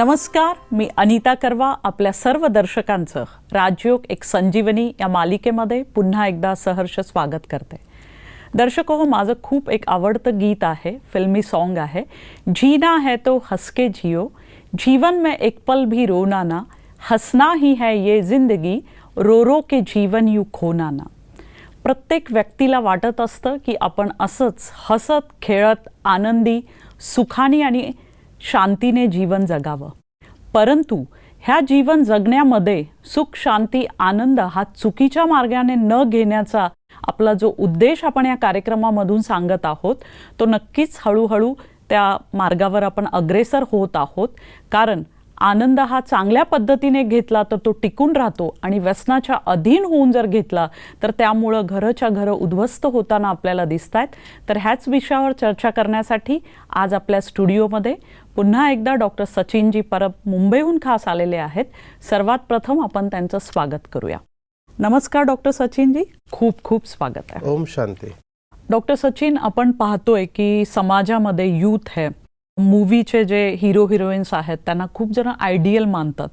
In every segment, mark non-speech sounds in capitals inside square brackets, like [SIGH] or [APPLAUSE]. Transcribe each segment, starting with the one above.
नमस्कार मी अनिता करवा आपल्या सर्व दर्शकांचं राजयोग एक संजीवनी या मालिकेमध्ये पुन्हा एकदा सहर्ष स्वागत करते. दर्शको हो माझं खूप एक आवडतं गीत आहे फिल्मी सॉन्ग आहे. जीना है तो हसके जियो जीवन में एक पल भी रोना ना हसना ही है ये जिंदगी रो रो के जीवन यू खोना ना. प्रत्येक व्यक्तीला वाटत असतं की आपण असंच हसत खेळत आनंदी सुखानी आणि शांतीने जीवन जगावं. परंतु ह्या जीवन जगण्यामध्ये सुख शांती आनंद हा चुकीच्या मार्गाने न घेण्याचा आपला जो उद्देश आपण या कार्यक्रमामधून सांगत आहोत तो नक्कीच हळूहळू त्या मार्गावर आपण अग्रेसर होत आहोत. कारण आनंद हा चांगल्या पद्धतीने घेतला तर तो टिकून राहतो आणि व्यसनाच्या अधीन होऊन जर घेतला तर त्यामुळं घरच्या घरं उद्ध्वस्त होताना आपल्याला दिसत आहेत तर ह्याच विषयावर चर्चा करण्यासाठी आज आपल्या स्टुडिओमध्ये पुन्हा एकदा डॉक्टर सचिनजी परब मुंबईहून खास आलेले आहेत. सर्वात प्रथम आपण त्यांचं स्वागत करूया. नमस्कार डॉक्टर सचिनजी. खूप खूप स्वागत आहे. ओम शांती. डॉक्टर सचिन आपण पाहतोय की समाजामध्ये यूथ आहे मूवीचे जे हिरो हिरोईन्स आहेत त्यांना खूप जण आयडियल मानतात.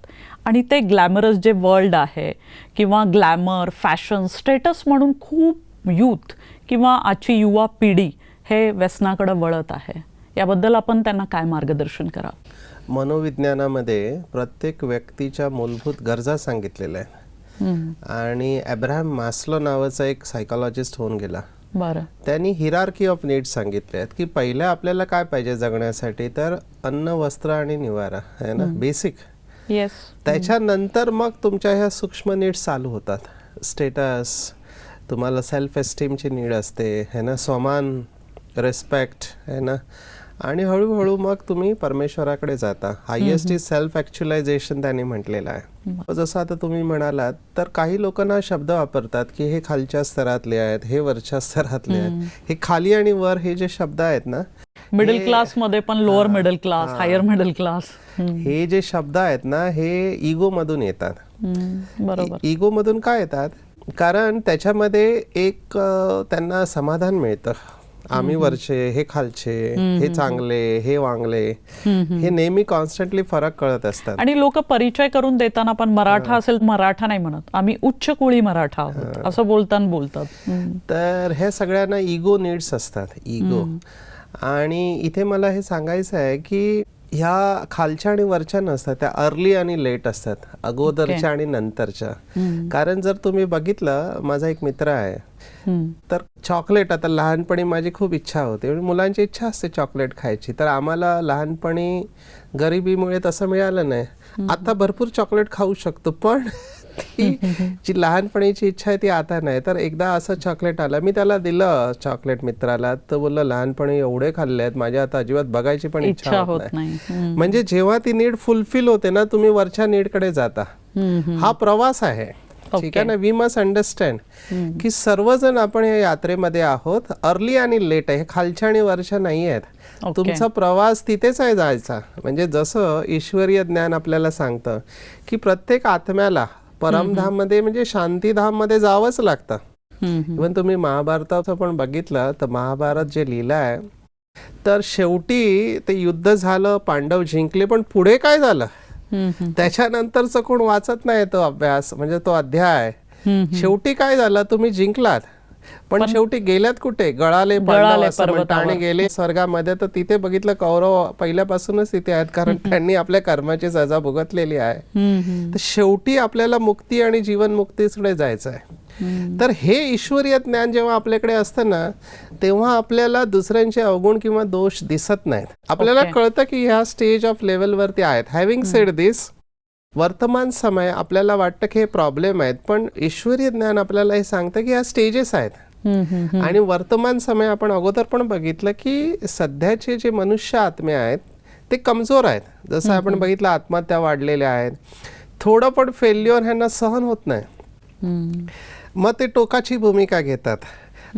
आणि ते ग्लॅमरस जे वर्ल्ड आहे किंवा ग्लॅमर फॅशन स्टेटस म्हणून खूप यूथ किंवा आजची युवा पिढी हे व्यसनाकडे वळत आहे. याबद्दल आपण त्यांना काय मार्गदर्शन करा? मनोविज्ञानामध्ये प्रत्येक व्यक्तीच्या मूलभूत गरजा सांगितलेल्या आहेत. आणि अब्राहम मास्लो नावाचा एक सायकोलॉजिस्ट होऊन गेला. बरं. त्यांनी हिरार्की ऑफ नीड्स सांगितले आहेत की पहिल्या आपल्याला काय पाहिजे जगण्यासाठी? तर अन्न वस्त्र आणि निवारा आहे ना? बेसिक येस त्याच्यानंतर मग तुमच्या ह्या सूक्ष्म नीड्स चालू होतात. स्टेटस तुम्हाला सेल्फ एस्टीमची नीड असते है ना? समान रिस्पेक्ट है ना? आणि हळूहळू मग तुम्ही परमेश्वराकडे जाता. हायेस्ट इज सेल्फ ॲक्च्युलायझेशन त्यांनी म्हटलेलं आहे. जसं आता तुम्ही म्हणालात तर काही लोकांना शब्द वापरतात की हे खालच्या स्तरातले आहेत हे वरच्या स्तरातले आहेत. हे खाली आणि वर हे जे शब्द आहेत ना मिडल क्लासमध्ये पण lower middle class higher middle class हे जे शब्द आहेत ना हे इगो मधून येतात. बरोबर. इगो मधून काय येतात? कारण त्याच्यामध्ये एक त्यांना समाधान मिळतं. आम्ही वरचे हे खालचे हे चांगले हे वांगले हे नेहमी कॉन्स्टंटली फरक कळत असतात. आणि लोक परिचय करून देताना पण मराठा असेल मराठा नाही म्हणत. आम्ही उच्च कुळी मराठा आहोत. असं बोलताना बोलतात. तर हे सगळ्यांना इगो नीड्स असतात. इगो आणि इथे मला हे सांगायचं आहे की ह्या खालच्या आणि वरच्या नसतात त्या अर्ली आणि लेट असतात. अगोदरच्या आणि नंतरच्या. कारण जर तुम्ही बघितलं माझा एक मित्र आहे. तर चॉकलेट आता लहानपणी माझी खूप इच्छा होती. म्हणजे मुलांची इच्छा असते चॉकलेट खायची. तर आम्हाला लहानपणी गरिबीमुळे तसं मिळालं नाही. आता भरपूर चॉकलेट खाऊ शकतो पण ती जी लहानपणीची इच्छा आहे ती आता नाही. तर एकदा असं चॉकलेट आलं. मी त्याला दिलं चॉकलेट मित्राला. तर बोललं लहानपणी एवढे खाल्ले आहेत. माझ्या आता अजिबात बघायची पण इच्छा होत नाही. म्हणजे जेव्हा ती नीड फुलफिल होते ना तुम्ही वरच्या नीडकडे जाता. हा प्रवास आहे. ठीक आहे ना? वी मस्ट अंडरस्टँड की सर्वजण आपण या यात्रेमध्ये आहोत. अर्ली आणि लेट आहे. खालच्या आणि वरच्या नाही आहेत. तुमचा प्रवास तिथेच आहे जायचा. म्हणजे जसं ईश्वरीय ज्ञान आपल्याला सांगतं की प्रत्येक आत्म्याला परमधाममध्ये म्हणजे शांतीधाममध्ये जावंच लागतं. इव्हन तुम्ही महाभारताचं पण बघितलं तर महाभारत जे लिहिलं आहे तर शेवटी ते युद्ध झालं पांडव जिंकले पण पुढे काय झालं. त्याच्यानंतरचं कोण वाचत नाही तो अभ्यास म्हणजे तो अध्याय. शेवटी काय झालं तुम्ही जिंकलात पण शेवटी गेल्यात कुठे? गळाले. आणि गेले स्वर्गामध्ये तर तिथे बघितलं कौरव पहिल्यापासूनच तिथे आहेत. कारण त्यांनी आपल्या कर्माची सजा भोगतलेली आहे. तर शेवटी आपल्याला मुक्ती आणि जीवन मुक्तीकडे जायचं आहे. तर हे ईश्वरीय ज्ञान जेव्हा आपल्याकडे असतं ना तेव्हा आपल्याला दुसऱ्यांचे अवगुण किंवा दोष दिसत नाहीत. आपल्याला. कळतं की ह्या स्टेज ऑफ लेवलवरती आहेत. हॅव्हिंग सेड दिस वर्तमान समय आपल्याला वाटतं की हे प्रॉब्लेम आहेत पण ईश्वरीय ज्ञान आपल्याला हे सांगतं की ह्या स्टेजेस आहेत. आणि वर्तमान समय आपण अगोदर पण बघितलं की सध्याचे जे मनुष्य आत्मे आहेत ते कमजोर आहेत. जसं आपण बघितलं आत्महत्या वाढलेल्या आहेत. थोडं पण फेल्युअर ह्यांना सहन होत नाही. मग ते टोकाची भूमिका घेतात.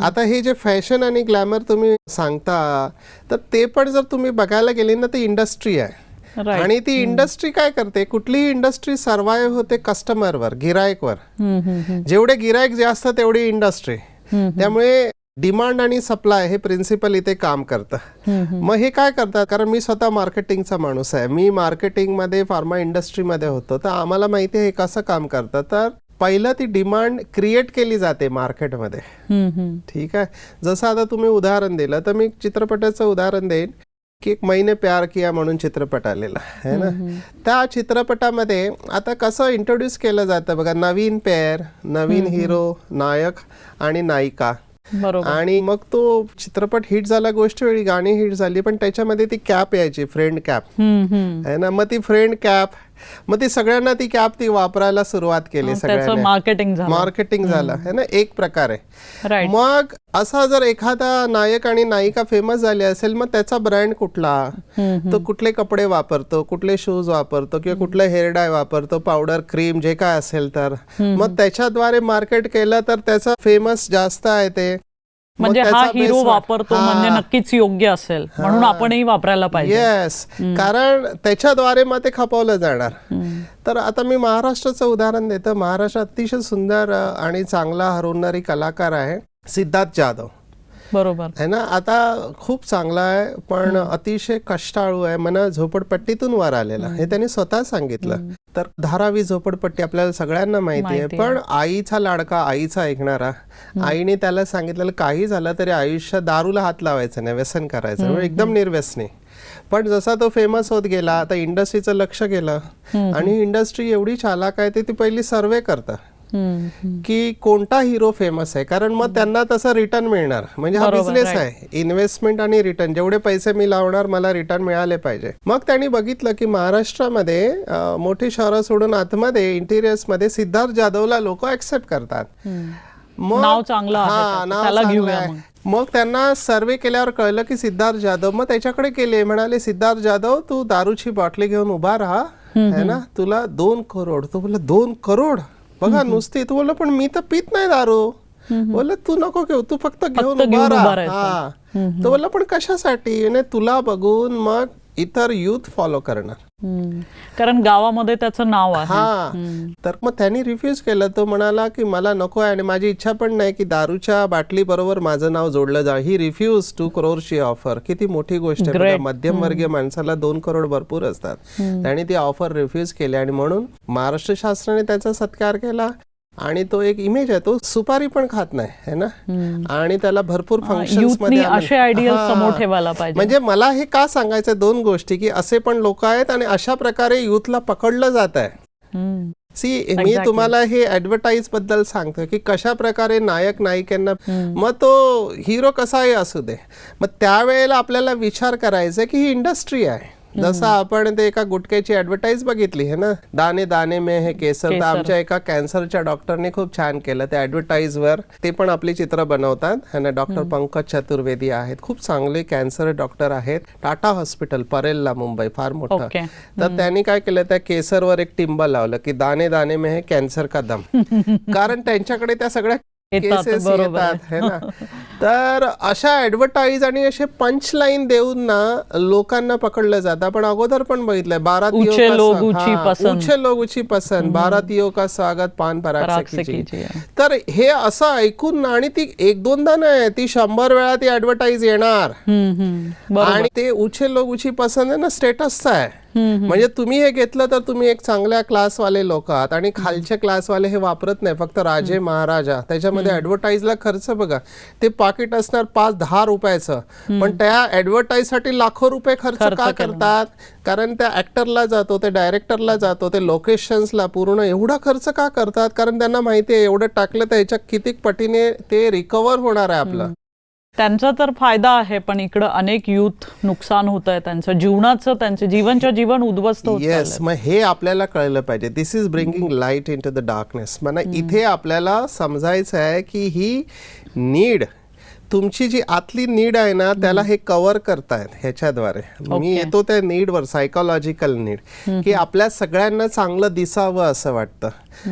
आता हे जे फॅशन आणि ग्लॅमर तुम्ही सांगता तर ते पण जर तुम्ही बघायला गेले ना ते इंडस्ट्री आहे. आणि ती इंडस्ट्री काय करते? कुठलीही इंडस्ट्री सर्वाईव्ह होते कस्टमरवर गिरायकवर. जेवढे गिरायक जास्त तेवढी इंडस्ट्री त्यामुळे डिमांड आणि सप्लाय हे प्रिन्सिपल इथे काम करतं. मग हे काय करतात? कारण मी स्वतः मार्केटिंगचा माणूस आहे. मी मार्केटिंगमध्ये फार्मा इंडस्ट्रीमध्ये होतो. तर आम्हाला माहिती आहे हे कसं काम करतं? तर पहिलं ती डिमांड क्रिएट केली जाते मार्केटमध्ये. ठीक आहे? जसं आता तुम्ही उदाहरण दिलं तर मी चित्रपटाचं उदाहरण देईन. की एक मैंने प्यार किया म्हणून चित्रपट आलेला आहे ना? त्या चित्रपटामध्ये आता कसं इंट्रोड्यूस केलं जातं बघा नवीन पेअर नवीन हिरो नायक आणि नायिका. आणि मग तो चित्रपट हिट झाला गोष्ट वेळी गाणी हिट झाली पण त्याच्यामध्ये ती कॅप यायची फ्रेंड कॅप. आहे ना? मग ती फ्रेंड कॅप मग ती सगळ्यांना ती कॅप ती वापरायला सुरुवात केली सगळ्यांनी. मार्केटिंग झालं. मार्केटिंग झालं. है ना? एक प्रकारे. राईट मग असा जर एखादा नायक आणि नायिका फेमस झाले असेल मग त्याचा ब्रँड कुठला? तो कुठले कपडे वापरतो कुठले शूज वापरतो किंवा कुठले हेअर डाय वापरतो पावडर क्रीम जे काय असेल तर. मग त्याच्याद्वारे मार्केट केलं तर त्याचं फेमस जास्त आहे ते. म्हणजे हा हिरो वापरतो. म्हणजे नक्कीच योग्य असेल. म्हणून आपणही वापरायला पाहिजे. येस कारण त्याच्याद्वारे मग ते खपवलं जाणार. तर आता मी महाराष्ट्राचं उदाहरण देतो. महाराष्ट्र अतिशय सुंदर आणि चांगला हरवणारी कलाकार आहे सिद्धार्थ जाधव. बरोबर. आहे ना? आता खूप चांगला आहे पण अतिशय कष्टाळू आहे. मना झोपडपट्टीतून वर आलेला. हे त्यांनी स्वतः सांगितलं. तर धारावी झोपडपट्टी आपल्याला सगळ्यांना माहिती आहे पण आईचा लाडका आईचा ऐकणारा आईने त्याला सांगितलेलं काही झालं तरी आयुष्यात दारूला हात लावायचं नाही व्यसन करायचं म्हणजे एकदम निर्व्यसनी. पण जसा तो फेमस होत गेला आता इंडस्ट्रीचं लक्ष गेलं आणि इंडस्ट्री एवढी चालाक आहे ते ती पहिली सर्वे करतं. की कोणता हिरो फेमस आहे? कारण मग त्यांना तसं रिटर्न मिळणार. म्हणजे हा बिझनेस आहे. इन्व्हेस्टमेंट आणि रिटर्न जेवढे पैसे मी लावणार मला रिटर्न मिळाले पाहिजे. मग त्यांनी बघितलं की महाराष्ट्रामध्ये मोठी शहरं सोडून आतमध्ये इंटिरियर्समध्ये सिद्धार्थ जाधवला लोक ऍक्सेप्ट करतात. मग चांगलं हा. नाव घेऊया. मग. त्यांना सर्वे केल्यावर कळलं की सिद्धार्थ जाधव मग त्याच्याकडे केले म्हणाले सिद्धार्थ जाधव तू दारूची बाटली घेऊन उभा राहा. है ना? तुला दोन करोड तो बोलला दोन करोड? बघा नुसती तू बोलला पण मी तर पित नाही दारू. बोलला तू नको घेऊ तू फक्त घेऊन. हा. तो बोलला पण कशासाठी? तुला बघून मग इतर युथ फॉलो करणार. कारण गावामध्ये त्याचं नाव आहे. हा. तर मग त्यांनी रिफ्यूज केलं. तो म्हणाला की मला नको आहे आणि माझी इच्छा पण नाही की दारूच्या बाटली बरोबर माझं नाव जोडलं जा ही रिफ्यूज टू करोडची ऑफर किती मोठी गोष्ट आहे. मध्यमवर्गीय माणसाला दोन करोड भरपूर असतात. त्यांनी ती ऑफर रिफ्यूज केली आणि म्हणून महाराष्ट्र शासनाने त्याचा सत्कार केला. आणि तो एक इमेज आहे तो सुपारी पण खात नाही है ना? आणि त्याला भरपूर फंक्शन युथनी असे आयडियल समोर ठेवायला पाहिजे. म्हणजे मला हे का सांगायचं दोन गोष्टी की असे पण लोक आहेत आणि अशा प्रकारे युथला पकडलं जात आहे. सी मी तुम्हाला हे ऍडव्हर्टाईजबद्दल सांगतोय की कशा प्रकारे नायक नायिकांना मग तो हिरो कसाही असू दे. मग त्यावेळेला आपल्याला विचार करायचा की ही इंडस्ट्री आहे. जसं आपण ते एका गुटक्याची ऍडव्हर्टाईज बघितली आहे ना? दाणे दाणे में हे केसर. तर आमच्या एका कॅन्सरच्या डॉक्टरने खूप छान केलं. त्या ऍडव्हर्टाईज वर ते पण आपली चित्र बनवतात है ना? डॉक्टर पंकज चतुर्वेदी आहेत. खूप चांगले कॅन्सर डॉक्टर आहेत. टाटा हॉस्पिटल परेलला मुंबई फार मोठं. तर त्यांनी काय केलं त्या केसरवर एक टिंब लावलं की दाणे दाणे में है कॅन्सर का दम. [LAUGHS] कारण त्यांच्याकडे त्या सगळ्या केसेस. येतात है ना? [LAUGHS] तर अशा ऍडव्हर्टाईज आणि असे पंच लाईन देऊन ना लोकांना पकडलं जातं. आपण अगोदर पण बघितलंय का लोग लोग ऊंची पसंद बारातियों का स्वागत पान पराग. तर हे असं ऐकून ना आणि ती एक दोनदा नाही ती शंभर वेळा ती ऍडव्हर्टाईज येणार. आणि ते उचे लोक उची पसंत आहे ना स्टेटसचा आहे. म्हणजे तुम्ही हे घेतलं तर तुम्ही एक चांगल्या क्लासवाले लोक आहात आणि खालचे क्लासवाले हे वापरत नाही फक्त राजे महाराजा. त्याच्यामध्ये ऍडव्हर्टाईजला खर्च बघा. ते पाकिट असणार पाच दहा रुपयाचं. पण त्या ऍडव्हर्टाईजसाठी लाखो रुपये खर्च का करतात? कारण त्या ऍक्टरला जातो ते डायरेक्टरला जातो ते लोकेशन्सला पूर्ण एवढा खर्च का करतात? कारण त्यांना माहिती आहे एवढं टाकलं तर ह्याच्या किती पटीने ते रिकवर होणार आहे आपलं. त्यांचा तर फायदा आहे पण इकडं अनेक युथ नुकसान होत आहे त्यांचं. जीवनाचं त्यांचं जीवनच्या जीवन उद्ध्वस्त होत येस मग हे आपल्याला कळलं पाहिजे. This is bringing light into the darkness म्हणा इथे आपल्याला समजायचं आहे की ही नीड तुमची जी आतली नीड आहे ना त्याला हे कव्हर करतायत ह्याच्याद्वारे. मी येतो त्या नीडवर सायकोलॉजिकल नीड की आपल्या सगळ्यांना चांगलं दिसावं असं वाटतं.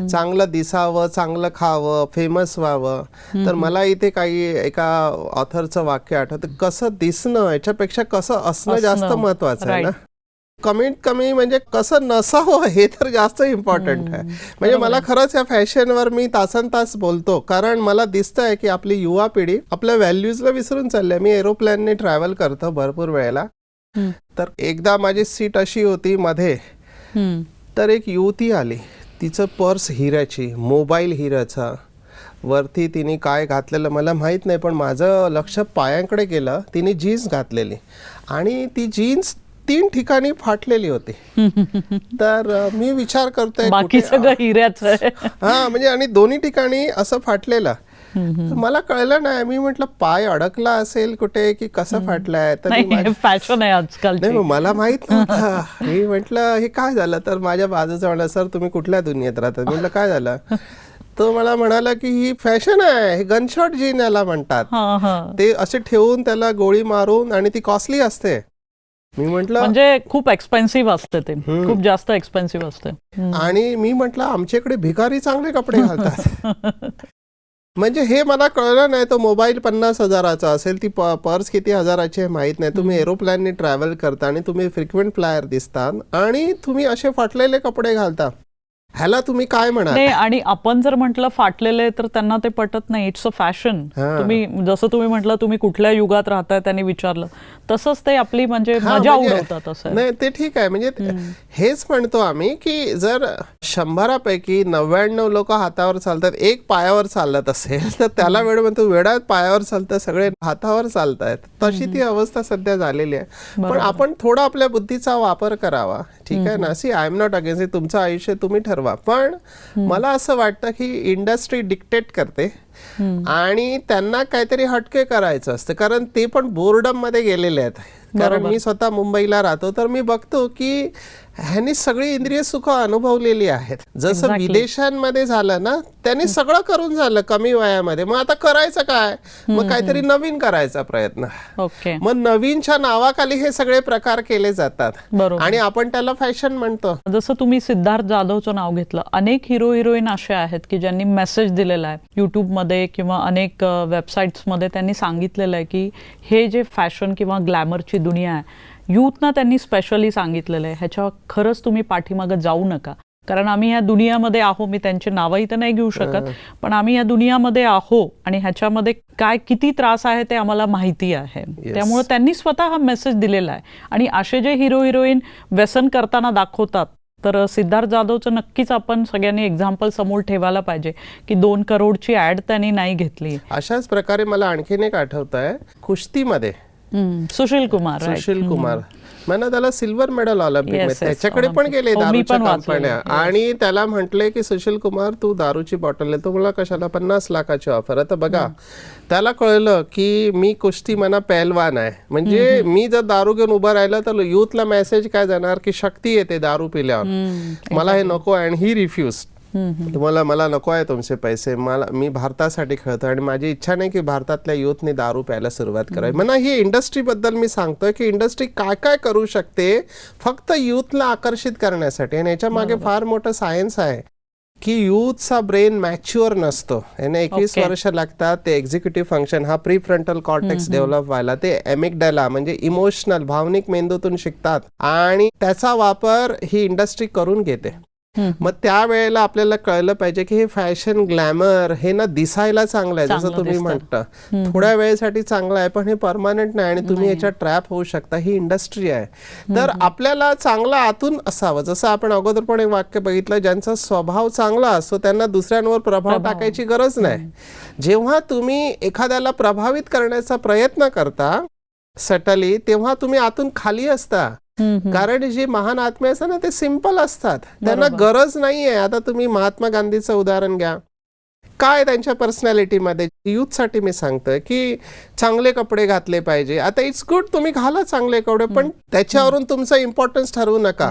चांगलं दिसावं चांगलं खावं फेमस व्हावं. तर मला इथे काही एका ऑथरचं वाक्य आठवतं कसं दिसणं याच्यापेक्षा कसं असणं जास्त महत्वाचं आहे ना? कमीत कमी म्हणजे कसं नसावं हे तर जास्त इम्पॉर्टंट आहे. म्हणजे मला खरंच या फॅशनवर मी तासन तास बोलतो. कारण मला दिसतंय की आपली युवा पिढी आपल्या व्हॅल्यूजला विसरून चालली आहे. मी एरोप्लेनने ट्रॅव्हल करतो भरपूर वेळेला. तर एकदा माझी सीट अशी होती मध्ये. तर एक युवती आली. तिचं पर्स हिऱ्याची मोबाईल हिऱ्याचा. वरती तिने काय घातलेलं मला माहीत नाही पण माझं लक्ष पायांकडे गेलं. तिने जीन्स घातलेली. आणि ती जीन्स तीन ठिकाणी फाटलेली होती. [LAUGHS] तर मी विचार करतोय बाकी सगळं हिऱ्याचं [LAUGHS] हा म्हणजे आणि दोन्ही ठिकाणी असं फाटलेलं. मला कळलं नाही मी म्हटलं पाय अडकला असेल कुठे की कसं फाटलाय? तर फॅशन आहे आजकालची. नाही मला माहीत नव्हतं. मी म्हटलं हे काय झालं? तर माझ्या बाजूचा म्हणला सर तुम्ही कुठल्या दुनियेत राहतात मी म्हटलं काय झालं? तो मला म्हणाला की ही फॅशन आहे हे गनशॉट जीन याला म्हणतात. ते असे ठेवून त्याला गोळी मारून आणि ती कॉस्टली असते. मी म्हटलं म्हणजे खूप एक्सपेन्सिव्ह असते ते. खूप जास्त एक्सपेन्सिव्ह असते. आणि मी म्हटलं आमच्याकडे भिकारी चांगले कपडे घालतात. [LAUGHS] म्हणजे हे मला कळलं नाही तो मोबाईल पन्नास हजाराचा असेल ती पर्स किती हजाराची आहे माहीत नाही. तुम्ही एरोप्लेनने ट्रॅव्हल करता आणि तुम्ही फ्रिक्वेंट फ्लायर दिसतात आणि तुम्ही असे फाटलेले कपडे घालता. ह्याला तुम्ही काय म्हणाल? नाही आणि आपण जर म्हटलं फाटलेले तर त्यांना ते पटत नाही. It's a fashion. तुम्ही जसं तुम्ही म्हटलं तुम्ही कुठल्या युगात राहताय त्यांनी विचारलं. तसंच ते आपली म्हणजे मजा म्हणजे- उडवतात असं. नाही ते ठीक आहे. म्हणजे हेच म्हणतो आम्ही की जर शंभरापैकी नव्याण्णव लोक हातावर चालतात एक पायावर चालत असेल तर त्याला वेळ म्हणतो वेळात पायावर चालतात सगळे हातावर चालतायत. तशी ती अवस्था सध्या झालेली आहे. पण आपण थोडा आपल्या बुद्धीचा वापर करावा. ठीक आहे ना? See I am not against तुमचं आयुष्य तुम्ही ठरवा. पण मला असं वाटतं की इंडस्ट्री डिक्टेट करते आणि त्यांना काहीतरी हटके करायचं असतं. कारण ते पण बोर्डममध्ये गेलेले आहेत. कारण मी स्वतः मुंबईला राहतो. तर मी बघतो की ह्यांनी सगळी इंद्रिय सुख अनुभवलेली आहेत. जसं विदेशांमध्ये झालं ना त्यांनी सगळं करून झालं कमी वयामध्ये. मग आता करायचं काय? मग काहीतरी नवीन करायचा प्रयत्न. ओके. मग नवीनच्या नावाखाली हे सगळे प्रकार केले जातात. बरोबर. आणि आपण त्याला फॅशन म्हणतो. जसं तुम्ही सिद्धार्थ जाधवचं नाव घेतलं अनेक हिरो हिरोईन असे आहेत की ज्यांनी मेसेज दिलेला आहे. युट्यूबमध्ये किंवा अनेक वेबसाईट्समध्ये त्यांनी सांगितलेलं आहे की हे जे फॅशन किंवा ग्लॅमरची दुनिया आहे यूथना त्यांनी स्पेशली सांगितलेलं आहे. ह्याच्या खरंच तुम्ही पाठीमागं जाऊ नका. कारण आम्ही या दुनियामध्ये आहो मी त्यांची नावही तर नाही घेऊ शकत पण आम्ही या दुनियामध्ये आहो आणि ह्याच्यामध्ये काय किती त्रास आहे ते आम्हाला माहिती आहे. त्यामुळे त्यांनी स्वतः हा मेसेज दिलेला आहे. आणि असे जे हिरो हिरोईन व्यसन करताना दाखवतात तर सिद्धार्थ जाधवचं नक्कीच आपण सगळ्यांनी एक्झाम्पल समोर ठेवायला पाहिजे की दोन करोडची ऍड त्यांनी नाही घेतली. अशाच प्रकारे मला आणखीन एक आठवत आहे कुस्तीमध्ये सुशील कुमार. सुशील कुमार. म्हणा त्याला सिल्वर मेडल ऑलिम्पिक त्याच्याकडे पण. गेले हो, दारूच्या. कंपन्या. आणि त्याला म्हटले की सुशील कुमार तू दारूची बॉटल आहे. तो मला कशाला पन्नास लाखाची ऑफर आता बघा त्याला कळलं की मी कुस्ती म्हणा पहलवान आहे. म्हणजे मी जर दारू घेऊन उभं राहिलं तर युथला मेसेज काय जाणार की शक्ती येते दारू पिल्यावर. मला हे नको आणि ही रिफ्यूज तुम्हाला मला नको आहे तुमचे पैसे. मला मी भारतासाठी खेळतो आणि माझी इच्छा नाही की भारतातल्या युथने दारू प्यायला सुरुवात करावी. म्हणा ही इंडस्ट्री बद्दल मी सांगतोय की इंडस्ट्री काय काय करू शकते फक्त युथला आकर्षित करण्यासाठी. आणि याच्या मागे फार मोठं सायन्स आहे की युथचा ब्रेन मॅच्युअर नसतो. याने एकवीस Okay. वर्ष लागतात ते एक्झिक्युटिव्ह फंक्शन हा प्री फ्रंटल कॉर्टेक्स डेव्हलप व्हायला. ते एमिकडेला म्हणजे इमोशनल भावनिक मेंदूतून शिकतात. आणि त्याचा वापर ही इंडस्ट्री करून घेते. मग त्यावेळेला आपल्याला कळलं पाहिजे की हे फॅशन ग्लॅमर हे ना दिसायला चांगलं आहे जसं तुम्ही. म्हणता. थोड्या वेळेसाठी चांगलं आहे पण हे परमानंट नाही आणि तुम्ही याच्यात ट्रॅप होऊ शकता. ही इंडस्ट्री आहे. तर आपल्याला चांगलं आतून असावं. जसं आपण अगोदर पण एक वाक्य बघितलं ज्यांचा स्वभाव चांगला असतो त्यांना दुसऱ्यांवर प्रभाव टाकायची गरज नाही. जेव्हा तुम्ही एखाद्याला प्रभावित करण्याचा प्रयत्न करता सटली तेव्हा तुम्ही आतून खाली असता. कारण जे महान आत्मे असतात ना ते सिंपल असतात. त्यांना गरज नाहीये. आता तुम्ही महात्मा गांधीचं उदाहरण घ्या. काय त्यांच्या पर्सनॅलिटीमध्ये युथसाठी मी सांगतोय की चांगले कपडे घातले पाहिजे. आता इट्स गुड तुम्ही घाला चांगले कपडे पण त्याच्यावरून तुमचं इम्पॉर्टन्स ठरवू नका.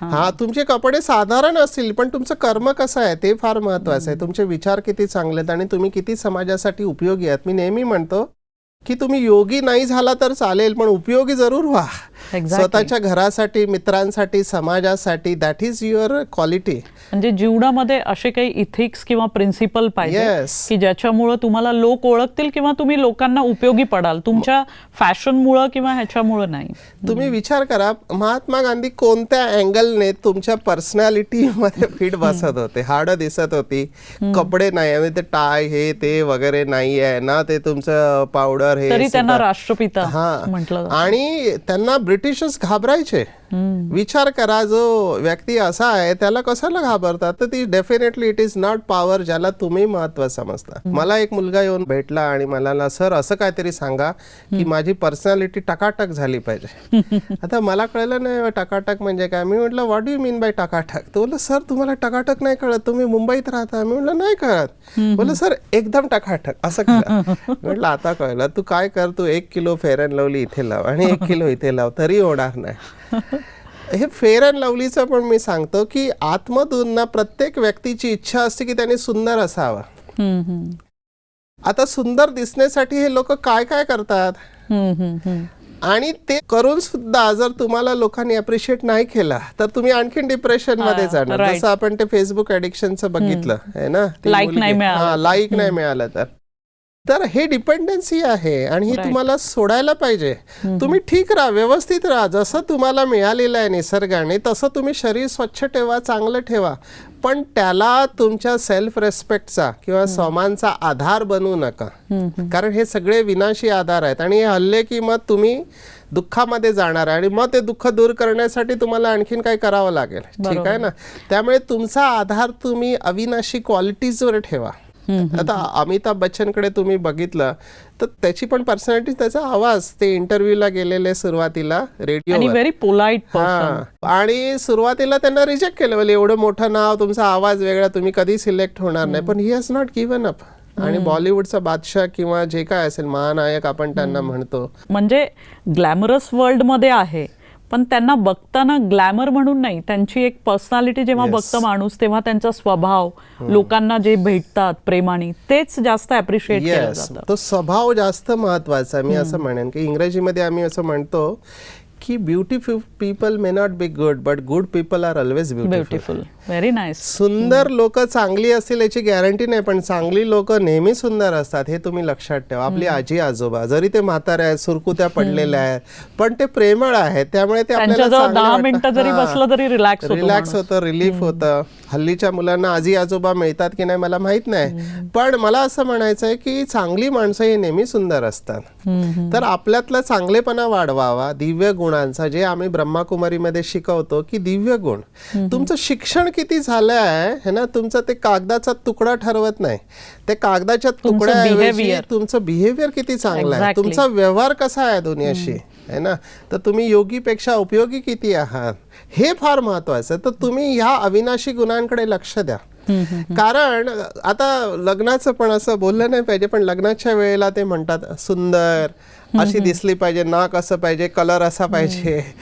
हा. तुमचे कपडे साधारण असतील पण तुमचं कर्म कसं आहे ते फार महत्वाचं आहे. तुमचे विचार किती चांगले आहेत आणि तुम्ही किती समाजासाठी उपयोगी आहात? मी नेहमी म्हणतो की तुम्ही योगी नाही झाला तर चालेल पण उपयोगी जरूर व्हा. स्वतःच्या घरासाठी मित्रांसाठी समाजासाठी दॅट इज युअर क्वालिटी म्हणजे जीवनामध्ये असे काही इथिक्स किंवा प्रिन्सिपल पाहिजे. की ज्याच्यामुळं तुम्हाला लोक ओळखतील किंवा तुम्ही लोकांना उपयोगी पडाल. तुमच्या फॅशनमुळं किंवा ह्याच्यामुळं नाही. तुम्ही विचार करा महात्मा गांधी कोणत्या अँगलने तुमच्या पर्सनॅलिटी मध्ये फिट बसत होते? हाड दिसत होती कपडे नाही आणि ते टाय हे ते वगैरे नाही आहे ना ते तुमचं पावडर हे तरी त्यांना. राष्ट्रपिता हा. म्हटलं. आणि त्यांना ब्रिटिशच घाबरायचे. विचार करा जो व्यक्ती असा आहे त्याला कशाला घाबरतात? तर ती definitely it is not power ज्याला तुम्ही महत्त्व समजता. मला एक मुलगा येऊन भेटला आणि म्हणाला सर असं काहीतरी सांगा की माझी पर्सनॅलिटी टकाटक झाली पाहिजे. [LAUGHS] आता मला कळलं नाही टकाटक म्हणजे काय? मी म्हटलं व्हॉट यू मीन बाय टकाटक? तो बोलला सर तुम्हाला टकाटक नाही कळत. तुम्ही मुंबईत राहता. मी म्हटलं नाही कळत. बोललं सर एकदम टकाटक. असं [LAUGHS] करा म्हटलं आता कळलं. तू काय कर? तू एक किलो अँड लवली इथे लाव आणि एक किलो इथे लाव. तरी होणार नाही. हे फेअर अँड लवलीचं पण मी सांगतो की आत्मधून ना प्रत्येक व्यक्तीची इच्छा असते की त्याने सुंदर असावं. आता सुंदर दिसण्यासाठी हे लोक काय काय करतात. आणि ते करून सुद्धा जर तुम्हाला लोकांनी अप्रिशिएट नाही केला तर तुम्ही आणखीन डिप्रेशनमध्ये जाणार. जसं आपण ते फेसबुक एडिक्शनचं बघितलं आहे ना. लाईक नाही मिळालं तर. तर हे डिपेंडन्सी आहे आणि ही. तुम्हाला सोडायला पाहिजे. तुम्ही ठीक राहा व्यवस्थित राहा. जसं तुम्हाला मिळालेलं आहे निसर्गाने तसं तुम्ही शरीर स्वच्छ ठेवा चांगलं ठेवा. पण त्याला तुमच्या सेल्फ रेस्पेक्टचा किंवा स्वामांचा आधार बनवू नका. कारण हे सगळे विनाशी आधार आहेत आणि हे हल्ले की मग तुम्ही दुःखामध्ये जाणार आहे आणि मग ते दुःख दूर करण्यासाठी तुम्हाला आणखीन काही करावं लागेल. ठीक आहे ना? त्यामुळे तुमचा आधार तुम्ही अविनाशी क्वालिटीजवर ठेवा. आता अमिताभ बच्चनकडे तुम्ही बघितलं तर त्याची पण पर्सनॅलिटी त्याचा आवाज ते इंटरव्ह्यूला गेलेले सुरुवातीला आणि रेडिओ व्हेरी पोलाइट आणि सुरुवातीला त्यांना रिजेक्ट केलं म्हणजे एवढं मोठं नाव तुमचा आवाज वेगळा तुम्ही कधी सिलेक्ट होणार नाही. पण he has not given up आणि बॉलिवूडचा बादशाह किंवा जे काय असेल महानायक आपण त्यांना म्हणतो. म्हणजे ग्लॅमरस वर्ल्डमध्ये आहे. पण त्यांना बघताना ग्लॅमर म्हणून नाही त्यांची एक पर्सनॅलिटी जेव्हा Yes. बघतं माणूस तेव्हा त्यांचा स्वभाव लोकांना जे भेटतात प्रेमाने तेच जास्त अप्रिशिएट केलं जातं तो स्वभाव जास्त महत्त्वाचा. मी असं म्हणेन की इंग्रजीमध्ये आम्ही असं म्हणतो की beautiful people may not be good but good people are always beautiful very nice सुंदर लोक चांगली असतील याची गॅरंटी नाही पण चांगली लोक नेहमी सुंदर असतात हे तुम्ही लक्षात ठेवा. आपली आजी आजोबा जरी ते म्हातारे आहेत सुरकुत्या पडलेल्या आहेत पण ते प्रेमळ आहेत त्यामुळे ते जरी बसलं तरी रिलॅक्स होतो रिलॅक्स होतं रिलीफ होतं. हल्लीच्या मुलांना आजी आजोबा मिळतात की नाही मला माहीत नाही. पण मला असं म्हणायचं आहे की चांगली माणसं ही नेहमी सुंदर असतात. तर आपल्यातला चांगलेपणा वाढवावा दिव्य गुणांचा जे आम्ही ब्रह्माकुमारीमध्ये शिकवतो की दिव्य गुण. तुमचं शिक्षण किती झालं आहे है ना तुमचं ते कागदाचा तुकडा ठरवत नाही. ते कागदाच्या behavior. तुमचं बिहेवियर किती चांगलं आहे. तुमचा व्यवहार कसा आहे दुनियाशी? है ना तर तुम्ही योगीपेक्षा उपयोगी किती आहात? हे फार महत्वाचं आहे. तर तुम्ही ह्या अविनाशी गुणांकडे लक्ष द्या. कारण आता लग्नाचं पण असं बोललं नाही पाहिजे पण लग्नाच्या वेळेला ते म्हणतात सुंदर अशी दिसली पाहिजे नाक असं पाहिजे कलर असा पाहिजे.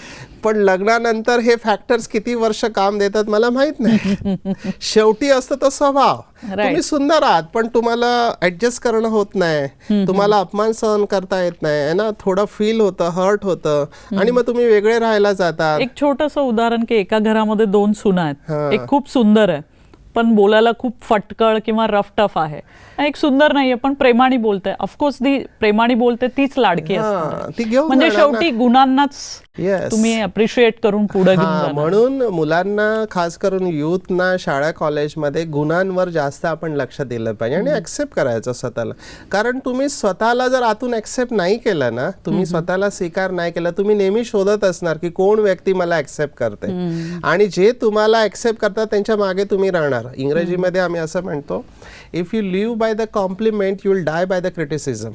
पण लग्नानंतर हे फॅक्टर्स किती वर्ष काम देतात मला माहीत नाही. [LAUGHS] शेवटी असतं तो स्वभाव. तुम्ही सुंदर आहात पण तुम्हाला ऍडजस्ट करणं होत नाही. तुम्हाला अपमान सहन करता येत नाही है ना? थोडं फील होतं हर्ट होतं. आणि मग तुम्ही वेगळे राहायला जातात. एक छोटस उदाहरण की एका घरामध्ये दोन सुना आहेत. एक खूप सुंदर आहे. पण बोलायला खूप फटकळ किंवा रफ टफ आहे. आणि एक सुंदर नाहीये पण प्रेमाने बोलते ऑफकोर्स ती प्रेमाने बोलते तीच लाडकी असते. म्हणजे. शेवटी गुणांनाच Yes. तुम्ही अप्रिशिएट करून पुढे. म्हणून मुलांना खास करून युथना शाळा कॉलेजमध्ये गुणांवर जास्त आपण लक्ष दिलं पाहिजे आणि ऍक्सेप्ट करायचं स्वतःला. कारण तुम्ही स्वतःला जर आतून ऍक्सेप्ट नाही केलं ना तुम्ही स्वतःला स्वीकार नाही केला तुम्ही नेहमी शोधत असणार की कोण व्यक्ती मला ऍक्सेप्ट करते. आणि जे तुम्हाला ऍक्सेप्ट करतात त्यांच्या मागे तुम्ही राहणार. इंग्रजीमध्ये आम्ही असं म्हणतो if you live by the compliment you will die by the criticism.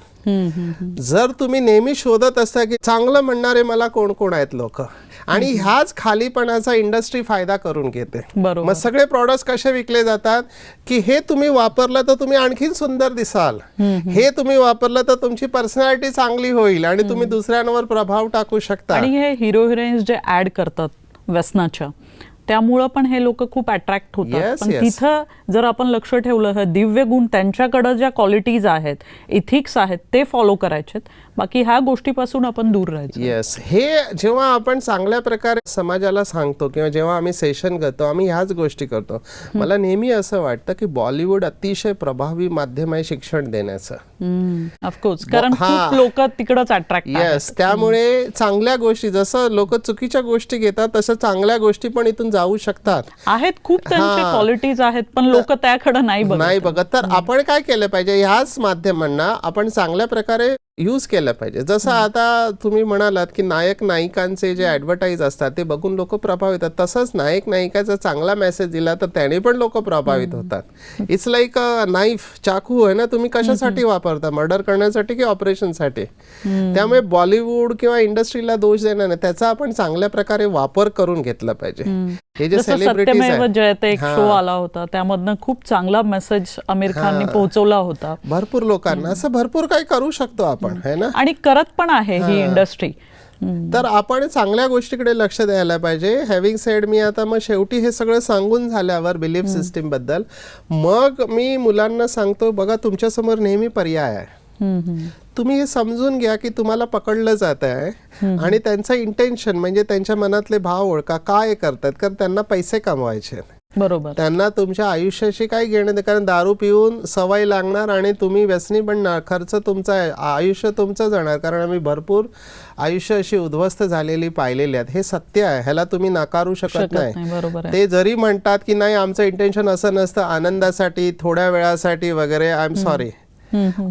जर तुम्ही नेहमी शोधत असता की चांगलं म्हणणारे मला कोण कोण आहेत लोक. आणि ह्याच खालीपणाचा इंडस्ट्री फायदा करून घेते. बरोबर. मग सगळे प्रॉडक्ट्स कसे विकले जातात? की हे तुम्ही वापरलं तर तुम्ही आणखीन सुंदर दिसाल. हे तुम्ही वापरलं तर तुमची पर्सनॅलिटी चांगली होईल आणि तुम्ही दुसऱ्यांवर प्रभाव टाकू शकता. आणि हे हिरो हिरोईन्स जे ऍड करतात व्यसनाच्या त्यामुळं पण हे लोक खूप अट्रॅक्ट होतात. Yes, पण yes. तिथं जर आपण लक्ष ठेवलं दिव्य गुण त्यांच्याकडं ज्या क्वालिटीज आहेत इथिक्स आहेत ते फॉलो करायचेत. बाकी ह्या गोष्टीपासून आपण दूर राहायचं. येस हे जेव्हा आपण चांगल्या प्रकारे समाजाला सांगतो किंवा जेव्हा आम्ही सेशन करतो आम्ही ह्याच गोष्टी करतो. मला नेहमी असं वाटतं की बॉलिवूड अतिशय प्रभावी माध्यम आहे शिक्षण देण्याचं. ऑफकोर्स कारण. खूप लोक तिकडच अट्रॅक्ट येस त्यामुळे चांगल्या गोष्टी जसं लोक चुकीच्या गोष्टी घेतात तसं चांगल्या गोष्टी पण इथून जाऊ शकतात. आहेत खूप. क्वालिटीज आहेत पण लोक त्याकडे नाही बघत. नाही बघत. तर आपण काय केलं पाहिजे? ह्याच माध्यमांना आपण चांगल्या प्रकारे यूज केलं पाहिजे. जसं आता तुम्ही म्हणालात की नायक नायिकांचे जे ऍडव्हर्टाईज असतात ते बघून लोक प्रभावित होतात. तसंच नायक नायिकाचा चांगला मेसेज दिला तर त्याने पण लोक प्रभावित होतात. इट्स लाईक नाईफ चाकू आहे ना तुम्ही कशासाठी वापरता? मर्डर करण्यासाठी की ऑपरेशनसाठी त्यामुळे बॉलिवूड किंवा इंडस्ट्रीला दोष देणार नाही. त्याचा आपण चांगल्या प्रकारे वापर करून घेतला पाहिजे. हे जे सेलिब्रिटीज एक हा. शो आला होता. त्यामधनं खूप चांगला मेसेज आमिर खाननी पोहोचवला होता. भरपूर लोकांना. असं भरपूर काही करू शकतो आपण. है ना? आणि करत पण आहे ही इंडस्ट्री तर आपण चांगल्या गोष्टीकडे लक्ष द्यायला पाहिजे. हॅव्हिंग सेड मी आता मग शेवटी हे सगळं सांगून झाल्यावर बिलीफ सिस्टीमबद्दल मग मी मुलांना सांगतो बघा तुमच्यासमोर नेहमी पर्याय आहे. तुम्ही हे समजून घ्या की तुम्हाला पकडलं जात आहे आणि त्यांचं इंटेन्शन म्हणजे त्यांच्या मनातले भाव ओळखा काय करतात कारण त्यांना पैसे कमवायचे. बरोबर. त्यांना तुमच्या आयुष्याशी काय घेणं कारण दारू पिऊन सवय लागणार आणि तुम्ही व्यसनी बनणार खर्च तुमचा आहे आयुष्य तुमचं जाणार. कारण आम्ही भरपूर आयुष्य अशी उद्ध्वस्त झालेली पाहिलेली आहेत. हे सत्य आहे. ह्याला तुम्ही नाकारू शकत नाही. ते जरी म्हणतात की नाही आमचं इंटेन्शन असं नसतं. आनंदासाठी थोड्या वेळासाठी वगैरे. आय एम सॉरी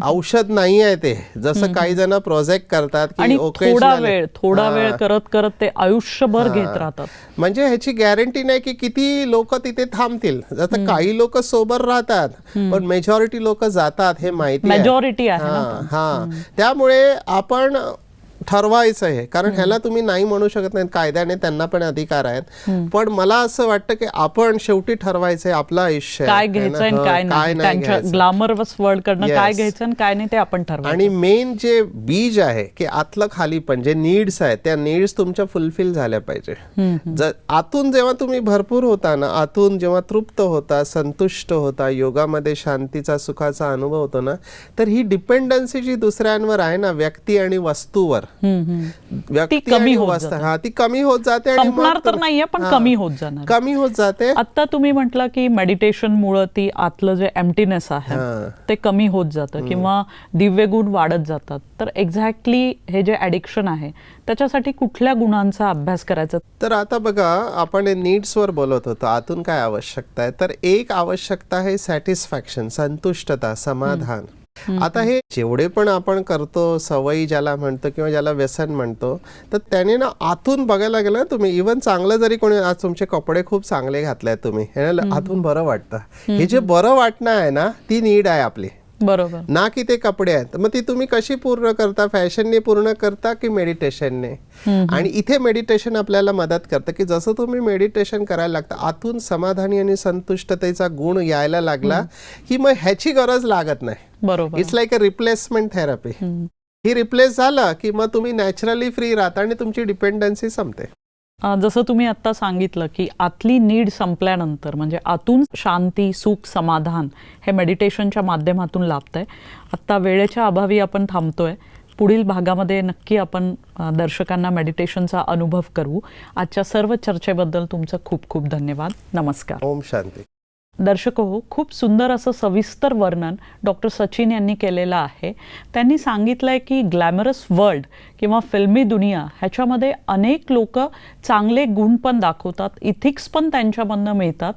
औषध नाही आहे ते. जसं काही जण प्रोजेक्ट करतात आणि की थोडा वेळ थोडा वेळ. करत करत ते आयुष्यभर घेत राहतात. म्हणजे ह्याची गॅरंटी नाही की किती लोक तिथे थांबतील. आता काही लोक सोबर राहतात पण मेजॉरिटी लोक जातात हे माहिती. मेजॉरिटी आहे हा हा. त्यामुळे आपण ठरवायचं आहे. कारण ह्याला तुम्ही नाही म्हणू शकत नाही कायद्याने त्यांना पण अधिकार आहेत. पण मला असं वाटतं की आपण शेवटी ठरवायचंय आपलं आयुष्य. आहे, काय? घ्यायचं काय नाही. ग्लामरवस वर्ल्ड कडनं काय. घ्यायचं आणि काय नाही ते आपण ठरवायचं. आणि मेन जे बीज आहे की आतलं खाली पण जे नीड्स आहेत त्या नीड्स तुमच्या फुलफिल झाल्या पाहिजे. आतून जेव्हा तुम्ही भरपूर होता ना आतून जेव्हा तृप्त होता संतुष्ट होता योगामध्ये शांतीचा सुखाचा अनुभव होतो ना तर ही डिपेंडन्सी जी दुसऱ्यांवर आहे ना व्यक्ती आणि वस्तूवर. व्यक्ती कमी होत. हा ती कमी होत जाते संपणार तर नाहीये पण. कमी होत जाणार. कमी होत जाते. आता तुम्ही म्हटलं की मेडिटेशन मुळे ती आतलं जे एम्प्टीनेस आहे. ते कमी होत जातं किंवा दिव्य गुण वाढत जातात. तर एक्झॅक्टली हे जे ऍडिक्शन आहे त्याच्यासाठी कुठल्या गुणांचा अभ्यास करायचा? तर आता बघा आपण नीड्स वर बोलत होतो. आतून काय आवश्यकता आहे? तर एक आवश्यकता आहे सॅटिस्फॅक्शन संतुष्टता समाधान. आता हे जेवढे पण आपण करतो सवयी ज्याला म्हणतो किंवा ज्याला व्यसन म्हणतो तर त्याने ना आतून बघायला गेलं ना तुम्ही इवन चांगलं जरी कोणी आज तुमचे कपडे खूप चांगले घातले तुम्ही हे ना आतून बरं वाटतं. हे जे बरं वाटणं आहे ना ती नीड आहे आपली. बरोबर. ना की ते कपडे आहेत. मग ती तुम्ही कशी पूर्ण करता? फॅशनने पूर्ण करता की मेडिटेशनने? आणि इथे मेडिटेशन आपल्याला मदत करतं की जसं तुम्ही मेडिटेशन करायला लागता आतून समाधानी आणि संतुष्टतेचा गुण यायला लागला की मग ह्याची गरज लागत नाही. बरोबर. It's like a replacement therapy he replace झालं की मग तुम्ही नॅचरली फ्री राहता आणि तुमची डिपेंडन्सी संपते. जसं तुम्ही आता सांगितलं की आतली नीड संपल्यानंतर म्हणजे आतून शांती सुख समाधान हे मेडिटेशनच्या माध्यमातून लाभतंय. आत्ता वेळेच्या अभावी आपण थांबतोय. पुढील भागामध्ये नक्की आपण दर्शकांना मेडिटेशनचा अनुभव करू. आजच्या सर्व चर्चेबद्दल तुमचं खूप खूप धन्यवाद. नमस्कार. ओम शांती. दर्शक हो खूप सुंदर असं सविस्तर वर्णन डॉक्टर सचिन यांनी केलेलं आहे. त्यांनी सांगितलं आहे की ग्लॅमरस वर्ल्ड किंवा फिल्मी दुनिया ह्याच्यामध्ये अनेक लोक चांगले गुण पण दाखवतात इथिक्स पण त्यांच्यामधनं मिळतात.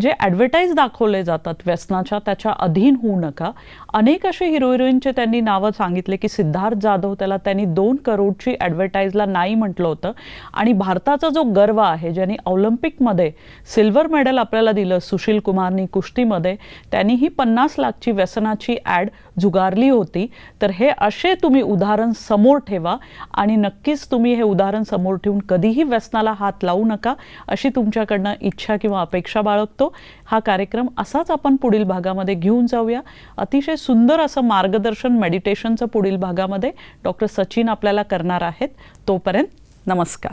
जे ॲडव्हर्टाईज दाखवले जातात व्यसनाच्या त्याच्या अधीन होऊ नका. अनेक असे हिरो हिरोईनचे त्यांनी नावं सांगितले की सिद्धार्थ जाधव त्याला त्यांनी दोन करोडची ॲडव्हर्टाईजला नाही म्हटलं होतं. आणि भारताचा जो गर्व आहे ज्यांनी ऑलिम्पिकमध्ये सिल्वर मेडल आपल्याला दिलं सुशील कुमारनी कुस्तीमध्ये त्यांनी ही पन्नास लाखची व्यसनाची ॲड जुगारली होती तर हे असे तुम्ही उदाहरण समोर ठेवा आणि नक्कीच तुम्ही हे उदाहरण समोर ठेवून कधीही व्यसनाला हात लावू नका अशी तुमच्याकडनं इच्छा किंवा अपेक्षा बाळगतो. हा कार्यक्रम असाच आपण पुढील भागामध्ये घेऊन जाऊया. अतिशय सुंदर असं मार्गदर्शन मेडिटेशनचं पुढील भागामध्ये डॉक्टर सचिन आपल्याला करणार आहेत. तोपर्यंत नमस्कार.